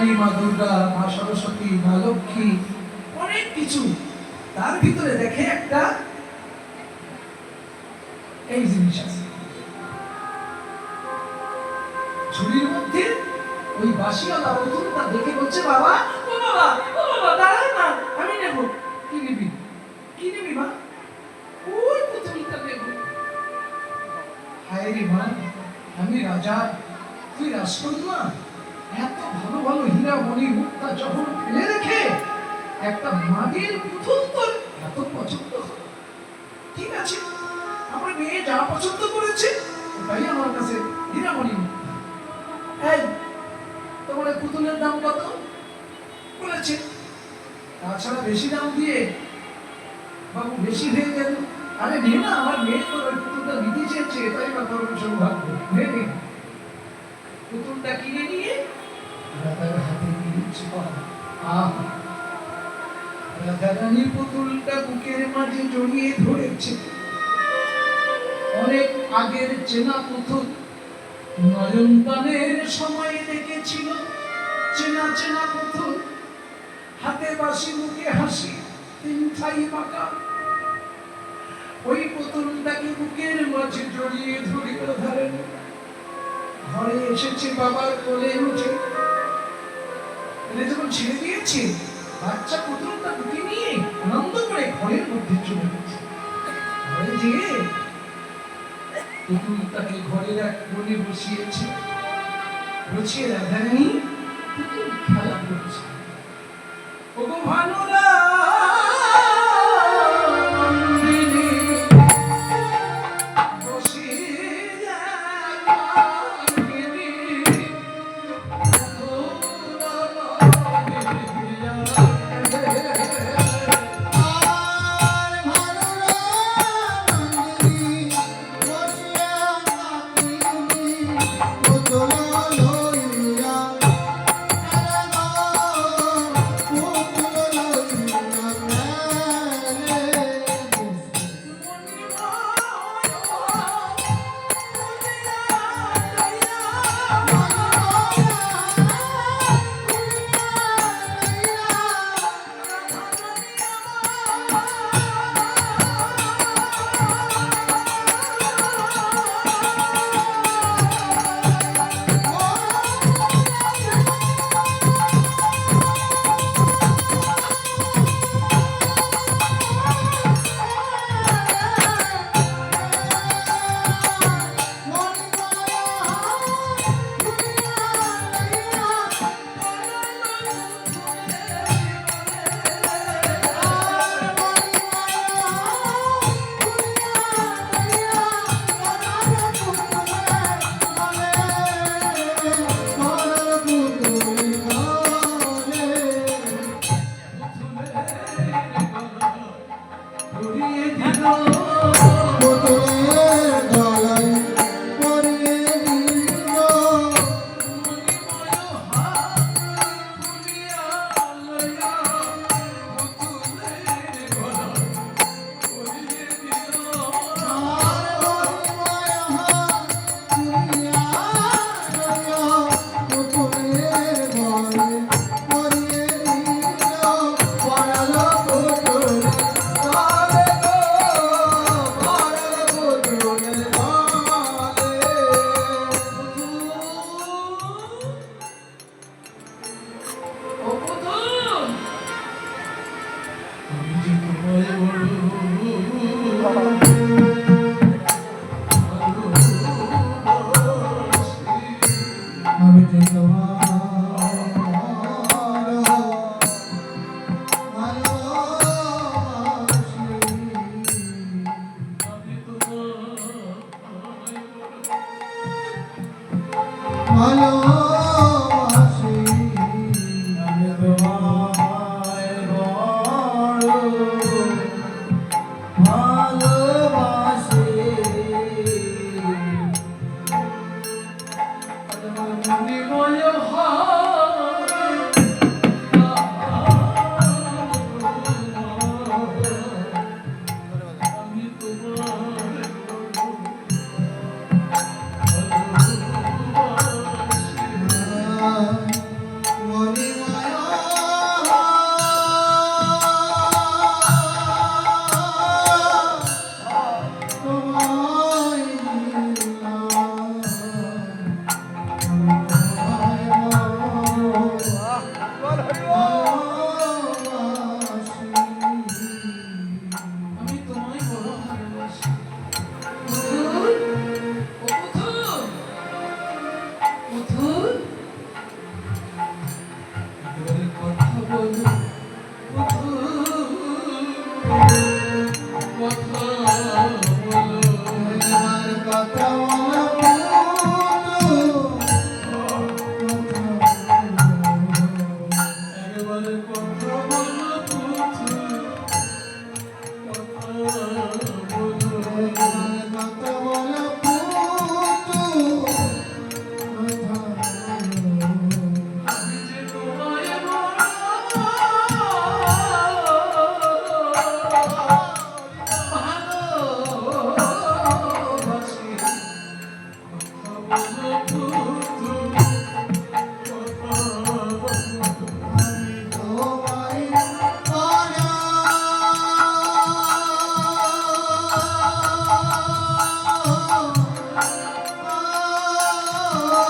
কালী মা দুর্গা, মা সরস্বতী, মা লক্ষ্মী, অনেক কিছু। তার ভিতরে দেখে একটা এই জিনিস আছে। ঝুড়ির মধ্যে ওই বাসিওয়ালা তার দেখে বলছে, বাবা, ও বাবা ঠিক আছে। আমার মেয়ে যা পছন্দ করেছে ওটাই আমার কাছে হীরামণি এই, তোমার পুতুলের দাম কত? বলেছে। তাছাড়া বেশি দাম দিয়ে বাবু বেশি হয়ে গেল। আরে নে না, আমার মেয়ে তোর ওই পুতুলটা নিতে চেয়েছে এটাই বা তোর সৌভাগ্য নে নে। পুতুলটা কিনে নিয়ে রাধার হাতে দিচ্ছে আহ রাধারানী পুতুলটা বুকের মাঝে জড়িয়ে ধরেছে। অনেক আগের চেনা পুতুল নয়ন দানের সময় দেখেছিল। চেনা চেনা পুতুল হাতে বাসি মুখে হাসি, তিন ঠাই বাঁকা। ওই পুতুলটাকে বুকের মাঝে জড়িয়ে ধরিল ধরেন ঘরে এসেছে বাবার কোলে উঠে। যখন ছেড়ে দিয়েছে? বাচ্চা পুতুলটা বুকে নিয়ে আনন্দ করে ঘরের মধ্যে চলে গেছে। ঘরে যেয়ে ঘরের এক কোণে বসিয়েছে। বসিয়ে রাধারানী, পুতুল খেলা করছে। ওগো ভানুরা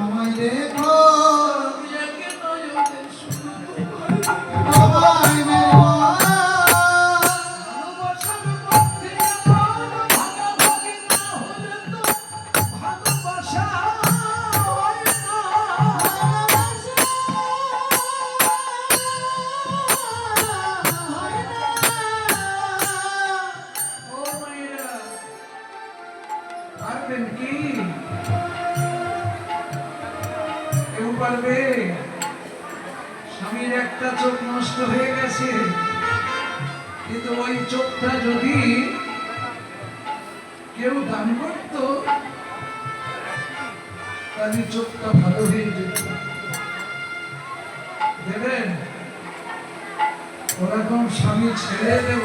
আমায় দেখো। নষ্ট হয়ে গেছে। কিন্তু ওই চোখটা যদি কেউ দান করত, তাহলে চোখটা ভালো হয়ে যেত। দেবেন ওরকম স্বামী ছেড়ে দেব।